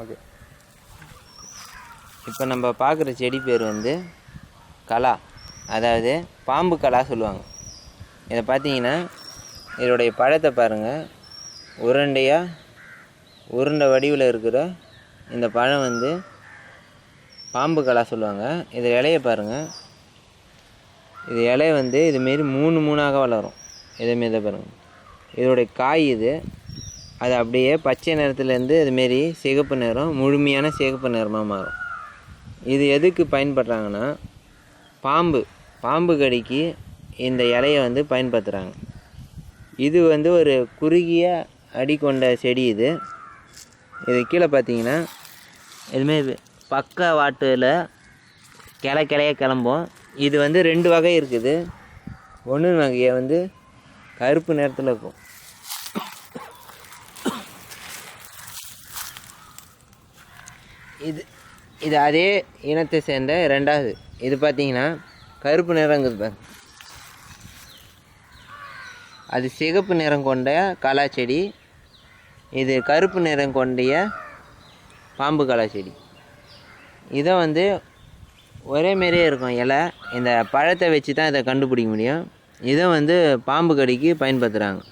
Okay. இப்போ நம்ம பார்க்குற செடி பேர் வந்து கலா. அதாவது பாம்பு கலா சொல்லுவாங்க. இதை பார்த்தீங்கன்னா இதோடைய பழத்தை பாருங்கள் உருண்டையாக உருண்டை வடிவில் இருக்கிற இந்த பழம் வந்து பாம்பு கலா சொல்லுவாங்க. இது இலையை பாருங்கள் இது இலையை வந்து இதுமாரி மூணு மூணாக வளரும். இதேமாரி தான் பாருங்கள் இதோடைய காய் இது. அது அப்படியே பச்சை நிறத்துலேருந்து அதுமாரி சிகப்பு நிறம் முழுமையான சிகப்பு நிறமாக மாறும். இது எதுக்கு பயன்படுறாங்கன்னா பாம்பு பாம்பு கடிக்கு இந்த இலையை வந்து பயன்படுத்துகிறாங்க இது வந்து ஒரு குறுகிய அடி கொண்ட செடி இது. இது கீழே பார்த்தீங்கன்னா இதுமாரி பக்க வாட்டில் கிளை கிளைய கிளம்பும். இது வந்து ரெண்டு வகை இருக்குது. ஒன்று வகையை வந்து கருப்பு நிறத்தில் இருக்கும். இது இது அதே இனத்தை சேர்ந்த ரெண்டாவது இது பார்த்தீங்கன்னா கருப்பு நிறங்குது பாருங்க. அது சிகப்பு நிறம் கொண்ட கலாச்செடி இது கருப்பு நிறம் கொண்டிய பாம்பு கலாச்செடி இதை வந்து ஒரே மாரியே இருக்கும் இலை. இந்த பழத்தை வச்சு தான் இதை கண்டுபிடிக்க முடியும். இதை வந்து பாம்பு கடிக்கு பயன்படுத்துகிறாங்க